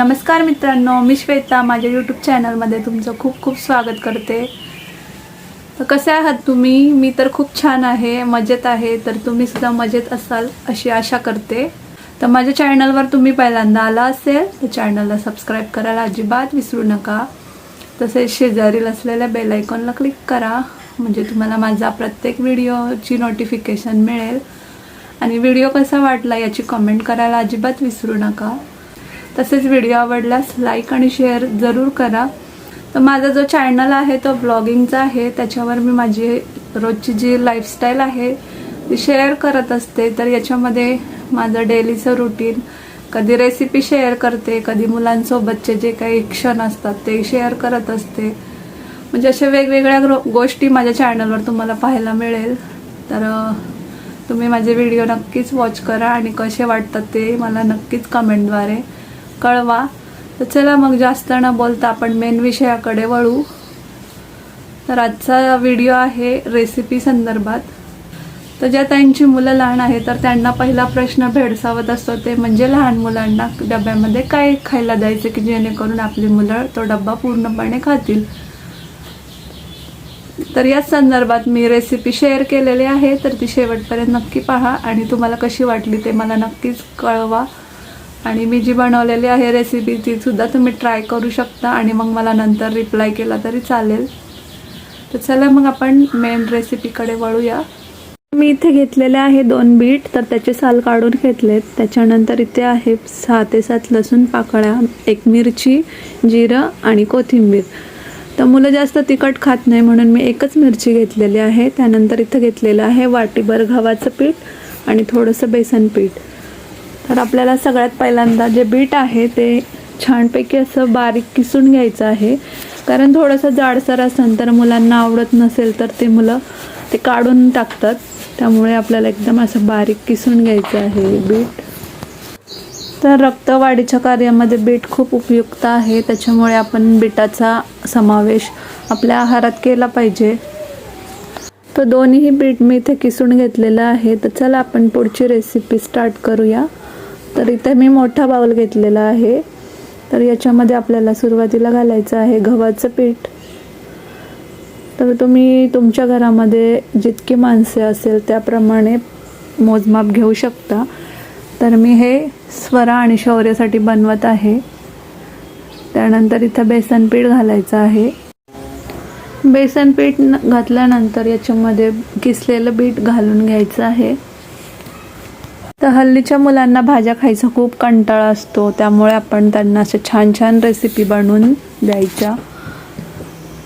नमस्कार मित्रांनो मी श्वेता. माझ्या यूट्यूब चॅनलमध्ये तुमचं खूप खूप स्वागत करते. तर कसे आहात तुम्ही? मी तर खूप छान आहे मजेत आहे. तर तुम्ही सुद्धा मजेत असाल अशी आशा करते. तर माझ्या चॅनलवर तुम्ही पहिल्यांदा आला असेल तर चॅनलला सबस्क्राईब करायला अजिबात विसरू नका. तसेच शेजारील असलेल्या बेल आयकॉनला क्लिक करा म्हणजे तुम्हाला माझा प्रत्येक व्हिडिओची नोटिफिकेशन मिळेल. आणि व्हिडिओ कसा वाटला याची कमेंट करायला अजिबात विसरू नका. तसेच व्हिडिओ आवडल्यास लाईक आणि शेअर जरूर करा. तर माझा जो चॅनल आहे तो ब्लॉगिंगचा आहे. त्याच्यावर मी माझी रोजची जी लाईफस्टाईल आहे ती शेअर करत असते. तर याच्यामध्ये माझं डेलीचं रुटीन कधी रेसिपी शेअर करते कधी मुलांसोबतचे जे काही क्षण असतात ते शेअर करत असते. म्हणजे अशा वेगवेगळ्या गोष्टी माझ्या चॅनलवर तुम्हाला पाहायला मिळेल. तर तुम्ही माझे व्हिडिओ नक्कीच वॉच करा आणि कसे वाटतात ते मला नक्कीच कमेंटद्वारे कळवा. तर चला मग जास्त न बोलता आपण मेन विषयाकडे वळू. तर आजचा व्हिडिओ आहे रेसिपी संदर्भात. तर ज्या ताईंची मुलं लहान आहे तर त्यांना पहिला प्रश्न भेडसावत असतो ते म्हणजे लहान मुलांना डब्यामध्ये काय खायला द्यायचं की जेणेकरून आपली मुलं तो डब्बा पूर्णपणे खातील? तर याच संदर्भात मी रेसिपी शेअर केलेली आहे तर ती शेवटपर्यंत नक्की पहा आणि तुम्हाला कशी वाटली ते मला नक्कीच कळवा. आणि मी जी बनवलेली आहे रेसिपी तीसुद्धा तुम्ही ट्राय करू शकता आणि मग मला नंतर रिप्लाय केला तरी चालेल. तर चला मग आपण मेन रेसिपीकडे वळूया. मी इथे घेतलेले आहे दोन बीट तर त्याचे साल काढून घेतलेत. त्याच्यानंतर इथे आहे सहा ते सात लसूण पाकळ्या एक मिरची जिरं आणि कोथिंबीर. तर मुलं जास्त तिखट खात नाही म्हणून मी एकच मिरची घेतलेली आहे. त्यानंतर इथं घेतलेलं आहे वाटीभर गव्हाचं पीठ आणि थोडंसं बेसन पीठ. तर आपल्याला सगळ्यात पहिल्यांदा जे बीट आहे ते छानपैकी असं बारीक किसून घ्यायचं आहे. कारण थोडंसं जाडसर असेल तर मुलांना आवडत नसेल तर ते मुलं ते काढून टाकतात. त्यामुळे आपल्याला एकदम असं बारीक किसून घ्यायचं आहे बीट. तर रक्तवाढीच्या कार्यामध्ये बीट खूप उपयुक्त आहे. त्याच्यामुळे आपण बीटाचा समावेश आपल्या आहारात केला पाहिजे. तर दोन्हीही बीट मी इथे किसून घेतलेलं आहे. तर चला आपण पुढची रेसिपी स्टार्ट करूया. तर इथे मी मोठा बाउल घेतलेला आहे. तर याच्यामध्ये आपल्याला सुरुवातीला घालायचं आहे गव्हाचं पीठ. तर तुम्ही तुमच्या घरामध्ये जितकी माणसे असेल त्याप्रमाणे मोजमाप घेऊ शकता. तर मी हे स्वरा आणि शौर्यासाठी बनवत आहे. त्यानंतर इथं बेसन पीठ घालायचं आहे. बेसन पीठ न- घातल्यानंतर याच्यामध्ये किसलेलं बीट घालून घ्यायचं आहे. तर हल्लीच्या मुलांना भाज्या खायचा खूप कंटाळा असतो. त्यामुळे आपण त्यांना अशा छान छान रेसिपी बनवून द्यायच्या.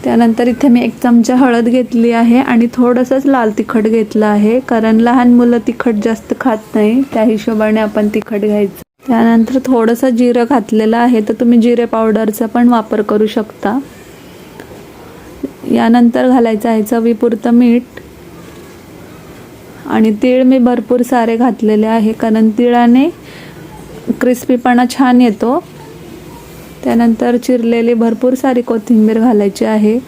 त्यानंतर इथे मी एक चमचा हळद घेतली आहे आणि थोडंसंच लाल तिखट घेतलं आहे. कारण लहान मुलं तिखट जास्त खात नाही. त्या हिशोबाने आपण तिखट घ्यायचं. त्यानंतर थोडंसं जिरं घातलेलं आहे. तर तुम्ही जिरे पावडरचा पण वापर करू शकता. यानंतर घालायचं आहे चवीपुरतं मीठ. आणि तीळ मी भरपूर सारे घातलेले आहे कारण तिळाने क्रिस्पीपणा छान येतो. त्यानंतर चिरलेली भरपूर सारी कोथिंबीर घालायची आहे.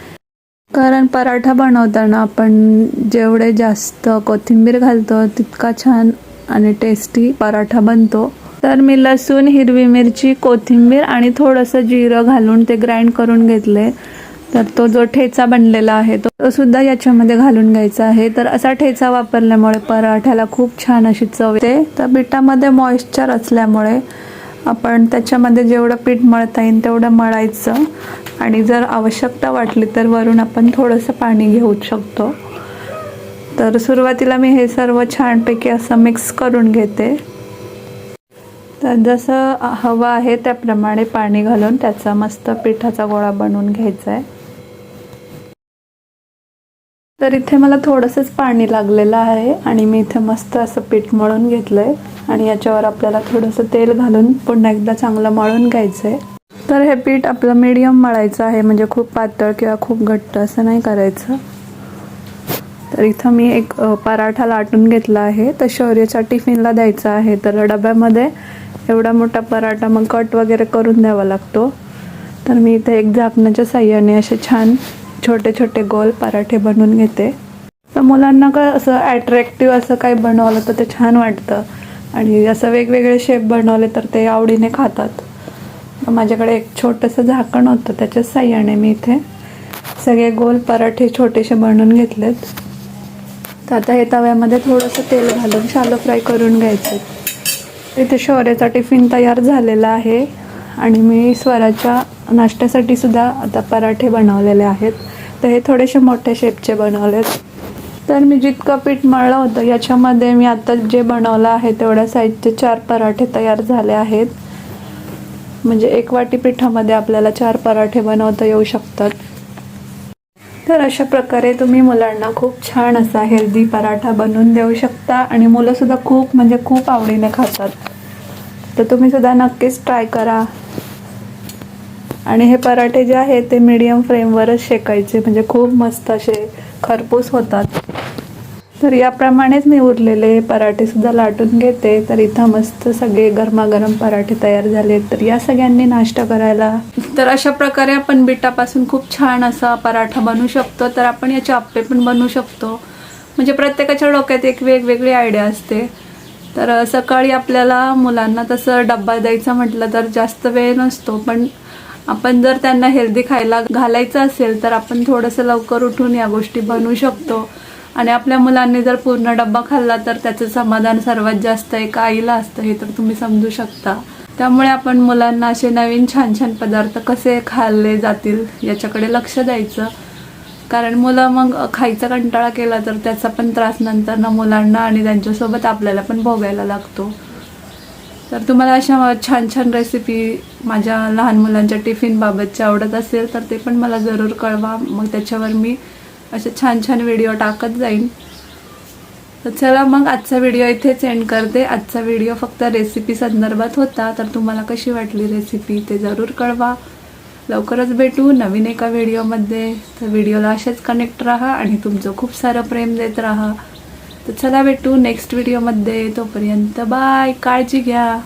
कारण पराठा बनवताना आपण जेवढे जास्त कोथिंबीर घालतो तितका छान आणि टेस्टी पराठा बनतो. तर मी लसूण हिरवी मिरची कोथिंबीर आणि थोडंसं जिरं घालून ते ग्राइंड करून घेतले. तर तो जो ठेचा बनलेला आहे तो तो सुद्धा याच्यामध्ये घालून घ्यायचा आहे. तर असा ठेचा वापरल्यामुळे पराठ्याला खूप छान अशी चव येते. तर पिठामध्ये मॉइश्चर असल्यामुळे आपण त्याच्यामध्ये जेवढं पीठ मळता येईल तेवढं मळायचं. आणि जर आवश्यकता वाटली तर वरून आपण थोडंसं पाणी घेऊ शकतो. तर सुरुवातीला मी हे सर्व छानपैकी असं मिक्स करून घेते. तर जसं हवं आहे त्याप्रमाणे पाणी घालून त्याचा मस्त पिठाचा गोळा बनवून घ्यायचा आहे. तर इथे मला थोडंसंच पाणी लागलेलं आहे आणि मी इथे मस्त असं पीठ मळून घेतलं आहे आणि याच्यावर आपल्याला थोडंसं तेल घालून पुन्हा एकदा चांगलं मळून घ्यायचं आहे तर हे पीठ आपलं मीडियम मळायचं आहे म्हणजे खूप पातळ किंवा खूप घट्ट असं नाही करायचं. तर इथं मी एक पराठा लाटून घेतला आहे. तर शौर्याच्या टिफिनला द्यायचा आहे. तर डब्यामध्ये एवढा मोठा पराठा मग कट वगैरे करून द्यावा लागतो. तर मी इथे एक झाकणाच्या साह्याने असे छान छोटे छोटे गोल पराठे बनवून घेते. तर मुलांना का असं ॲट्रॅक्टिव्ह असं काही बनवलं तर ते छान वाटतं. आणि असं वेगवेगळे शेप बनवले तर ते आवडीने खातात. माझ्याकडे एक छोटंसं झाकण होतं त्याच्या साह्याने मी इथे सगळे गोल पराठे छोटेसे बनवून घेतलेत. तर आता हे तव्यामध्ये थोडंसं तेल घालून शालो फ्राय करून घ्यायचे. इथे शौर्याचा टिफिन तयार झालेला आहे. आणि मी स्वराच्या नाश्त्यासाठी सुद्धा आता पराठे बनवलेले आहेत. तर हे थोडेसे मोठ्या शेपचे बनवलेत. तर मी जितकं पीठ मळलं होतं याच्यामध्ये मी आता जे बनवलं आहे तेवढ्या साईजचे चार पराठे तयार झाले आहेत. म्हणजे एक वाटी पिठामध्ये आपल्याला चार पराठे बनवता येऊ शकतात. तर अशा प्रकारे तुम्ही मुलांना खूप छान असा हेल्दी पराठा बनवून देऊ शकता आणि मुलंसुद्धा खूप म्हणजे खूप आवडीने खातात. तर तुम्ही सुद्धा नक्कीच ट्राय करा. आणि हे पराठे जे आहेत ते मीडियम फ्लेमवरच शेकायचे. म्हणजे खूप मस्त असे खरपूस होतात. तर याप्रमाणेच मी उरलेले पराठेसुद्धा लाटून घेते. तर इथं मस्त सगळे गरमागरम पराठे तयार झाले तर या सगळ्यांनी नाश्ता करायला. तर अशा प्रकारे आपण बिटापासून खूप छान असा पराठा बनवू शकतो. तर आपण याचे आप्पे पण बनवू शकतो. म्हणजे प्रत्येकाच्या डोक्यात एक वेगवेगळी आयडिया असते. तर सकाळी आपल्याला मुलांना तसं डब्बा द्यायचा म्हटलं तर जास्त वेळ नसतो. पण आपण जर त्यांना हेल्दी खायला घालायचं असेल तर आपण थोडंसं लवकर उठून या गोष्टी बनवू शकतो. आणि आपल्या मुलांनी जर पूर्ण डब्बा खाल्ला तर त्याचं समाधान सर्वात जास्त एका आईला असतं हे तर तुम्ही समजू शकता. त्यामुळे आपण मुलांना असे नवीन छान छान पदार्थ कसे खाल्ले जातील याच्याकडे लक्ष द्यायचं. कारण मुलं मग खायचा कंटाळा केला तर त्याचा पण त्रास नंतर ना मुलांना आणि त्यांच्यासोबत आपल्याला पण भोगायला लागतो. तर तुम्हाला अशा छान छान रेसिपी माझ्या लहान मुलांच्या टिफिनबाबतच्या आवडत असेल तर ते पण मला जरूर कळवा. मग त्याच्यावर मी असे छान छान व्हिडिओ टाकत जाईन. तर चला मग आजचा व्हिडिओ इथेच एंड करते. आजचा व्हिडिओ फक्त रेसिपी संदर्भात होता. तर तुम्हाला कशी वाटली रेसिपी ते जरूर कळवा. लवकरच भेटू नवीन एका व्हिडिओमध्ये तर व्हिडिओला असेच कनेक्ट राहा आणि तुमचं खूप सारं प्रेम देत राहा. तर चला भेटू नेक्स्ट व्हिडिओमध्ये तोपर्यंत बाय काळजी घ्या.